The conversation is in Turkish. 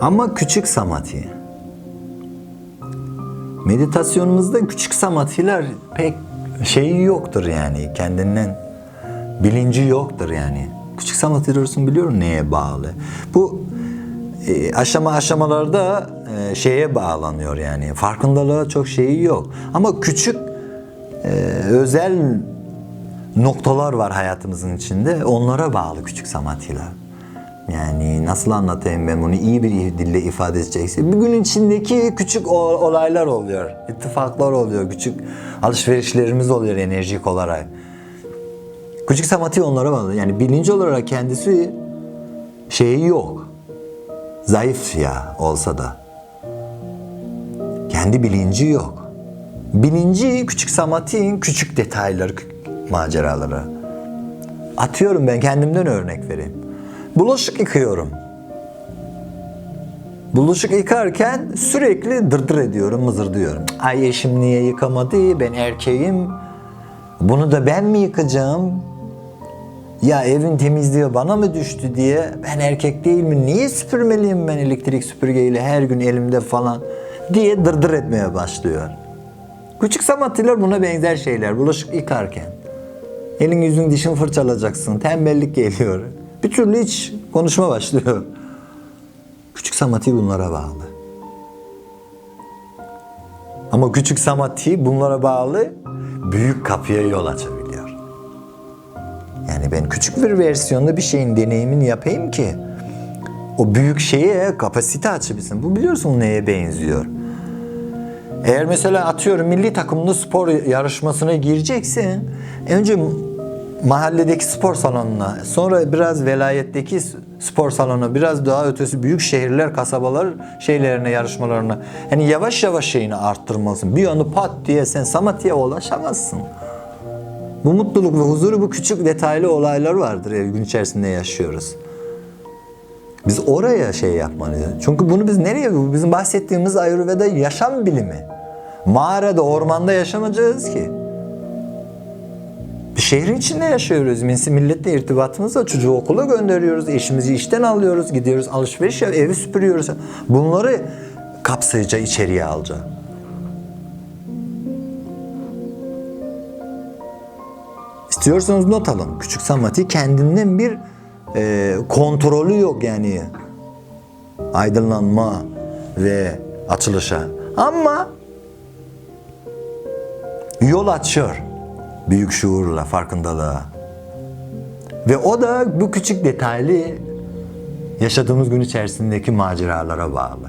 Ama küçük samadhi. Meditasyonumuzda küçük samadhiler pek şeyi yoktur yani kendinden bilinci yoktur yani. Küçük samadhi diyorsun biliyorum neye bağlı. Bu e, aşama aşamalarda e, şeye bağlanıyor yani. Farkındalığa çok şeyi yok. Ama küçük e, özel noktalar var hayatımızın içinde. Onlara bağlı küçük samadhiler. Yani nasıl anlatayım ben bunu iyi bir dille ifade edecekse. Bir gün içindeki küçük olaylar oluyor. ittifaklar oluyor. Küçük alışverişlerimiz oluyor enerjik olarak. Küçük samadhi onlara bağlı. Yani bilinci olarak kendisi şeyi yok. Zayıf ya olsa da. Kendi bilinci yok. Bilinci küçük samadhi'nin küçük detayları, maceraları. Atıyorum ben kendimden örnek vereyim. Bulaşık yıkıyorum. Bulaşık yıkarken sürekli dırdır ediyorum, mızır diyorum. Ay eşim niye yıkamadı, ben erkeğim. Bunu da ben mi yıkacağım? Ya evin temizliği bana mı düştü diye ben erkek değil mi? Niye süpürmeliyim ben elektrik süpürgeyle her gün elimde falan diye dırdır etmeye başlıyor. Küçük samattiler buna benzer şeyler. Bulaşık yıkarken. Elin yüzün dişin fırçalayacaksın. Tembellik geliyor. Bir türlü hiç konuşma başlıyor. Küçük samati bunlara bağlı. Ama küçük samati bunlara bağlı büyük kapıya yol açabiliyor. Yani ben küçük bir versiyonda bir şeyin deneyimini yapayım ki o büyük şeye kapasite açabilsin. Bu biliyorsun neye benziyor. Eğer mesela atıyorum milli takımlı spor yarışmasına gireceksin. Önce mahalledeki spor salonuna, sonra biraz velayetteki spor salonuna, biraz daha ötesi büyük şehirler, kasabalar şeylerine, yarışmalarına. Yani yavaş yavaş şeyini arttırmalısın. Bir anda pat diye sen Samatya'ya ulaşamazsın. Bu mutluluk ve huzuru bu küçük detaylı olaylar vardır ya gün içerisinde yaşıyoruz. Biz oraya şey yapmalıyız. Çünkü bunu biz nereye, bizim bahsettiğimiz Ayurveda yaşam bilimi. Mağarada, ormanda yaşamayacağız ki. Şehrin içinde yaşıyoruz. Milletle irtibatımız var. Çocuğu okula gönderiyoruz. Eşimizi işten alıyoruz. Gidiyoruz alışveriş yap, evi süpürüyoruz. Bunları kapsayıcı içeriye alacak. İstiyorsanız not alın. Küçük Samati kendinden bir e, kontrolü yok yani. Aydınlanma ve açılışa. Ama yol açıyor büyük şuurla, farkındalığa. Ve o da bu küçük detaylı yaşadığımız gün içerisindeki maceralara bağlı.